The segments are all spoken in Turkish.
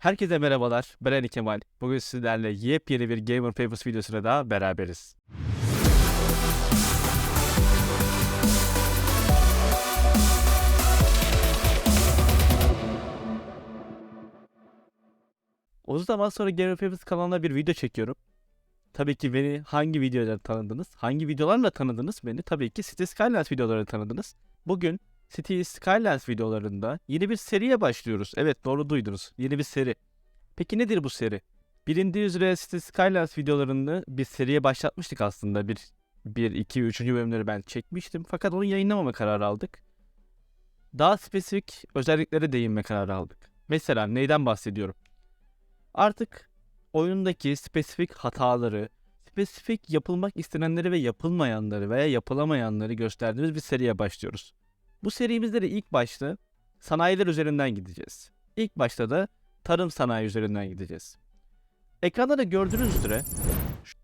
Herkese merhabalar. Ben Ali Kemal. Bugün sizlerle yepyeni bir Gamer Papers videosuyla daha beraberiz. Uzun zaman sonra Gamer Papers kanalına bir video çekiyorum. Tabii ki beni hangi videolarla tanıdınız? Hangi videolarla tanıdınız beni? Tabii ki City Skylines videolarıyla tanıdınız. Bugün City Skylines videolarında yeni bir seriye başlıyoruz. Evet doğru duydunuz. Yeni bir seri. Peki nedir bu seri? Bilindiği üzere City Skylines videolarını bir seriye başlatmıştık aslında. Bir, bir, iki, üçüncü bölümleri ben çekmiştim. Fakat onu yayınlamama kararı aldık. Daha spesifik özelliklere değinme kararı aldık. Mesela neyden bahsediyorum? Artık oyundaki spesifik hataları, spesifik yapılmak istenenleri ve yapılmayanları veya yapılamayanları gösterdiğimiz bir seriye başlıyoruz. Bu serimizde de ilk başta sanayiler üzerinden gideceğiz. İlk başta da tarım sanayi üzerinden gideceğiz. Ekranda da gördüğünüz üzere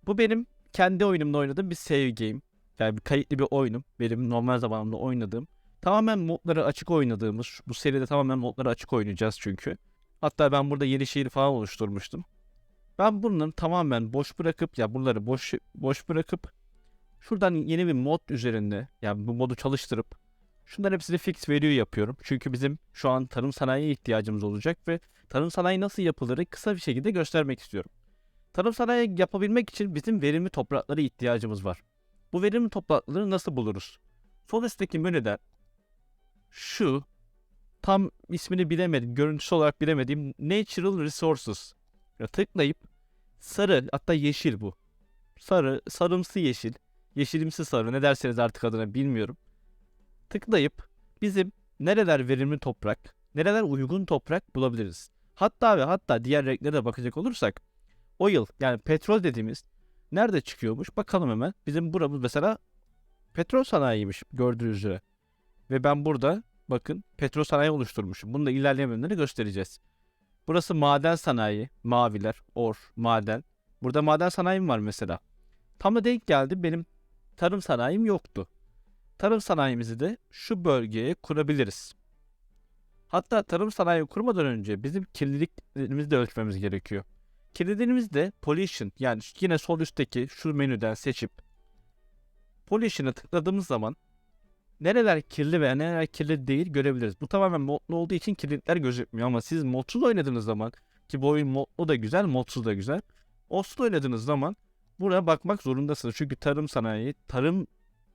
bu benim kendi oyunumda oynadığım bir save game. Yani bir kayıtlı bir oyunum. Benim normal zamanımda oynadığım. Tamamen modları açık oynadığımız. Bu seride tamamen modları açık oynayacağız çünkü. Hatta ben burada yeni şehir falan oluşturmuştum. Ben bunları tamamen boş bırakıp ya bunları boş boş bırakıp şuradan yeni bir mod üzerinde yani bu modu çalıştırıp şunların hepsini fix value yapıyorum. Çünkü bizim şu an tarım sanayiye ihtiyacımız olacak ve tarım sanayi nasıl yapılırı kısa bir şekilde göstermek istiyorum. Tarım sanayi yapabilmek için bizim verimli topraklara ihtiyacımız var. Bu verimli toprakları nasıl buluruz? Sol üstteki menüde şu tam ismini bilemedim, görüntüsü olarak bilemediğim Natural Resources ya tıklayıp sarı hatta yeşil bu. Sarı, sarımsı yeşil, yeşilimsi sarı ne derseniz artık adına bilmiyorum. Tıklayıp bizim nereler verimli toprak, nereler uygun toprak bulabiliriz. Hatta ve hatta diğer renklere de bakacak olursak oil yani petrol dediğimiz nerede çıkıyormuş bakalım hemen. Bizim buramız mesela petrol sanayiymiş gördüğünüz üzere. Ve ben burada bakın petrol sanayi oluşturmuşum. Bunu da ilerleyen bölümlerde göstereceğiz. Burası maden sanayi. Maviler, or, maden. Burada maden sanayim var mesela. Tam da denk geldi benim tarım sanayim yoktu. Tarım sanayimizi de şu bölgeye kurabiliriz. Hatta tarım sanayi kurmadan önce bizim kirliliklerimizi de ölçmemiz gerekiyor. Kirliliğimiz de pollution yani yine sol üstteki şu menüden seçip pollution'a tıkladığımız zaman nereler kirli veya nereler kirli değil görebiliriz. Bu tamamen modlu olduğu için kirlilikler gözükmüyor ama siz modsuz oynadığınız zaman ki bu oyun modlu da güzel, modsuz da güzel. Modsuz oynadığınız zaman buraya bakmak zorundasınız. Çünkü tarım sanayi, tarım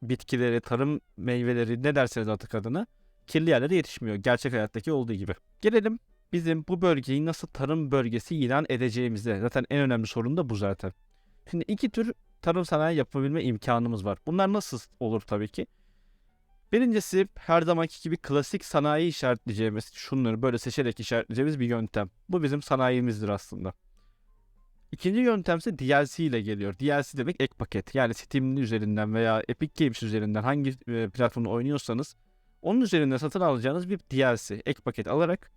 bitkileri, tarım meyveleri ne derseniz artık adına kirli yerlere yetişmiyor. Gerçek hayattaki olduğu gibi. Gelelim bizim bu bölgeyi nasıl tarım bölgesi ilan edeceğimize. Zaten en önemli sorun da bu zaten. Şimdi iki tür tarım sanayi yapabilme imkanımız var. Bunlar nasıl olur tabii ki? Birincisi her zamanki gibi klasik sanayi işaretleyeceğimiz, şunları böyle seçerek işaretleyeceğimiz bir yöntem. Bu bizim sanayimizdir aslında. İkinci yöntem ise DLC ile geliyor. DLC demek ek paket. Yani Steam üzerinden veya Epic Games üzerinden hangi e, platformda oynuyorsanız onun üzerinden satın alacağınız bir DLC, ek paket alarak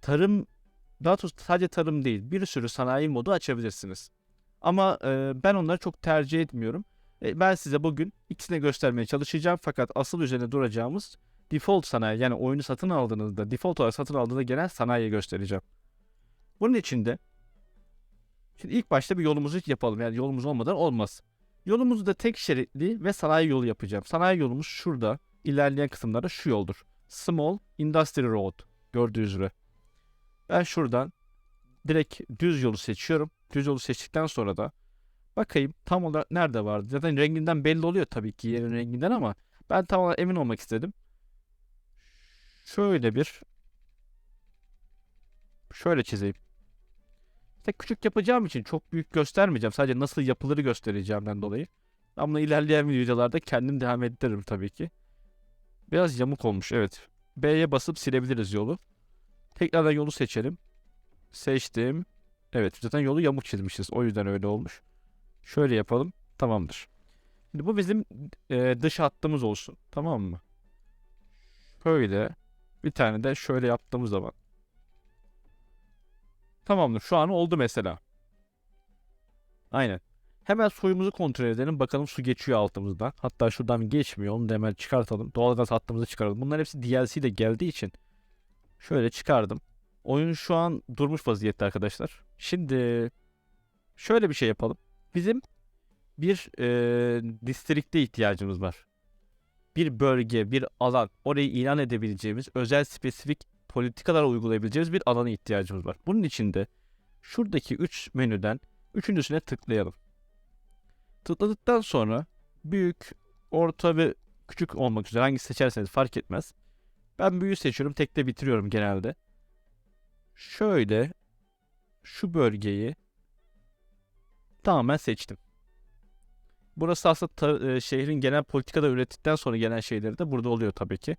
tarım, daha doğrusu sadece tarım değil bir sürü sanayi modu açabilirsiniz. Ama e, ben onları çok tercih etmiyorum. E, ben size bugün ikisini göstermeye çalışacağım fakat asıl üzerine duracağımız default sanayi yani oyunu satın aldığınızda default olarak satın aldığınızda gelen sanayiyi göstereceğim. Bunun için de şimdi ilk başta bir yolumuzu yapalım. Yani yolumuz olmadan olmaz. Yolumuzu da tek şeritli ve sanayi yolu yapacağım. Sanayi yolumuz şurada. ilerleyen kısımlarda şu yoldur. Small Industry Road gördüğünüz üzere. Ben şuradan direkt düz yolu seçiyorum. Düz yolu seçtikten sonra da bakayım tam olarak nerede vardı. Zaten renginden belli oluyor tabii ki yerin renginden ama ben tam olarak emin olmak istedim. Şöyle bir şöyle çizeyim. İşte küçük yapacağım için çok büyük göstermeyeceğim. Sadece nasıl yapılırı göstereceğimden dolayı. Ama ilerleyen videolarda kendim devam ettiririm tabii ki. Biraz yamuk olmuş evet. B'ye basıp silebiliriz yolu. Tekrardan yolu seçelim. Seçtim. Evet zaten yolu yamuk çizmişiz. O yüzden öyle olmuş. Şöyle yapalım. Tamamdır. Şimdi bu bizim e, dış hattımız olsun. Tamam mı? Şöyle. Bir tane de şöyle yaptığımız zaman. Tamamdır. Şu an oldu mesela. Aynen. Hemen suyumuzu kontrol edelim. Bakalım su geçiyor altımızda. Hatta şuradan geçmiyor. Onu da hemen çıkartalım. Doğalgaz hattımızı çıkaralım. Bunlar hepsi DLC ile geldiği için. Şöyle çıkardım. Oyun şu an durmuş vaziyette arkadaşlar. Şimdi şöyle bir şey yapalım. Bizim bir e, distrikte ihtiyacımız var. Bir bölge, bir alan, orayı ilan edebileceğimiz, özel spesifik politikalar uygulayabileceğimiz bir alana ihtiyacımız var. Bunun için de şuradaki 3 menüden üçüncüsüne tıklayalım. Tıkladıktan sonra büyük, orta ve küçük olmak üzere hangisi seçerseniz fark etmez. Ben büyüğü seçiyorum. Tekte bitiriyorum genelde. Şöyle şu bölgeyi tamamen seçtim. Burası aslında ta- e, şehrin genel politikada ürettikten sonra gelen şeyleri de burada oluyor tabii ki.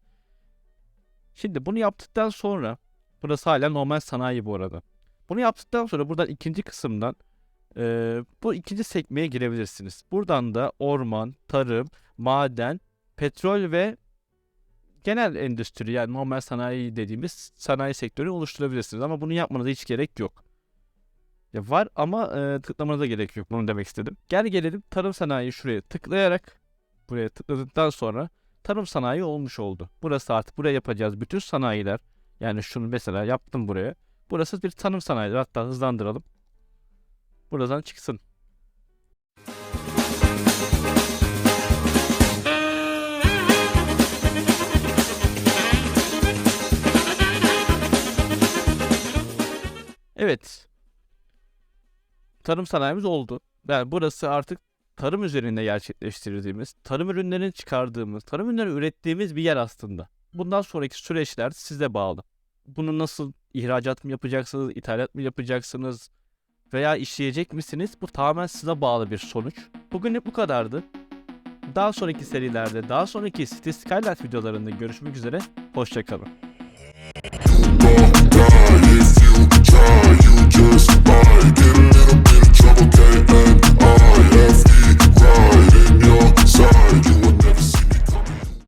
Şimdi bunu yaptıktan sonra burası hala normal sanayi bu arada. Bunu yaptıktan sonra buradan ikinci kısımdan e, bu ikinci sekmeye girebilirsiniz. Buradan da orman, tarım, maden, petrol ve genel endüstri yani normal sanayi dediğimiz sanayi sektörü oluşturabilirsiniz. Ama bunu yapmanıza hiç gerek yok. Ya var ama e, tıklamanıza gerek yok. Bunu demek istedim. Gel gelelim tarım sanayi şuraya tıklayarak buraya tıkladıktan sonra tarım sanayi olmuş oldu. Burası artık buraya yapacağız bütün sanayiler. Yani şunu mesela yaptım buraya. Burası bir tarım sanayidir. Hatta hızlandıralım. Buradan çıksın. Evet. Tarım sanayimiz oldu. Yani burası artık tarım üzerinde gerçekleştirdiğimiz, tarım ürünlerini çıkardığımız, tarım ürünleri ürettiğimiz bir yer aslında. Bundan sonraki süreçler size bağlı. Bunu nasıl ihracat mı yapacaksınız, ithalat mı yapacaksınız veya işleyecek misiniz? Bu tamamen size bağlı bir sonuç. Bugünlük bu kadardı. Daha sonraki serilerde, daha sonraki City Skylight videolarında görüşmek üzere. Hoşçakalın. just buy Get a little bit of trouble, K-N-I-F-E Thank you.